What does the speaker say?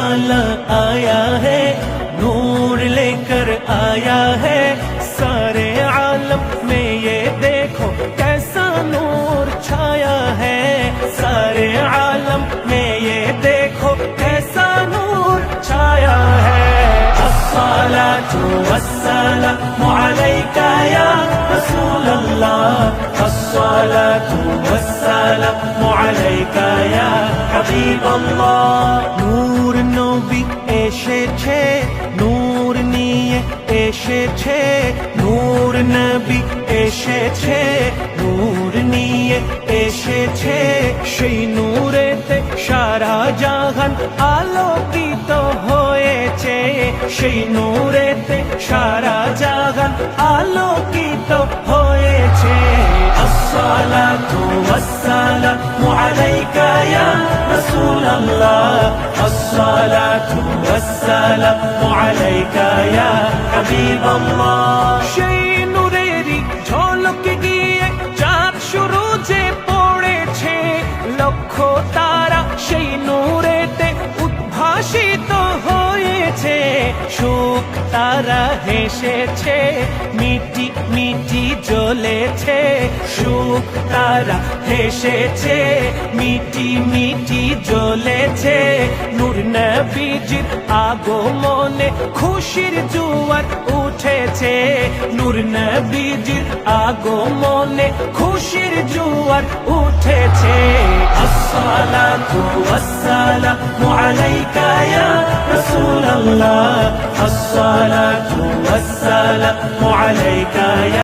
वाला आया है, नूर लेकर आया है। सारे आलम में ये देखो कैसा नूर छाया है। सारे आलम में ये देखो कैसा नूर छाया है। असला तो असला मुआलैका या रसूल अल्लाह असला जो असला मुआलैका या हबीब अल्लाह এসেছে, নূর নিয়ে এসেছে, নূর নবী এসেছে, নূর নিয়ে এসেছে। সেই নূরেতে সারা জাহান আলোকিত হয়েছে। সেই নূরেতে সারা জাহান আলোকিত হয়েছে। আসসালাতু ওয়াসসালামু আলাইকা ইয়া রাসূলুল্লাহ। শুরু যে পড়েছে, লক্ষ তারা সেই নূরেতে উদ্ভাসিত হয়েছে। সুখ তারা হেসেছে, মিটি মিটি জ্বলেছে। সুখ তারা হেসেছে, মিটি মিটি নবীজির আগমনে খুশির জুয়ার উঠেছে। নূর নবীজির আগমনে খুশির জুয়ার উঠেছে। আসসালাতু ওয়াসসালামু আলাইকা ইয়া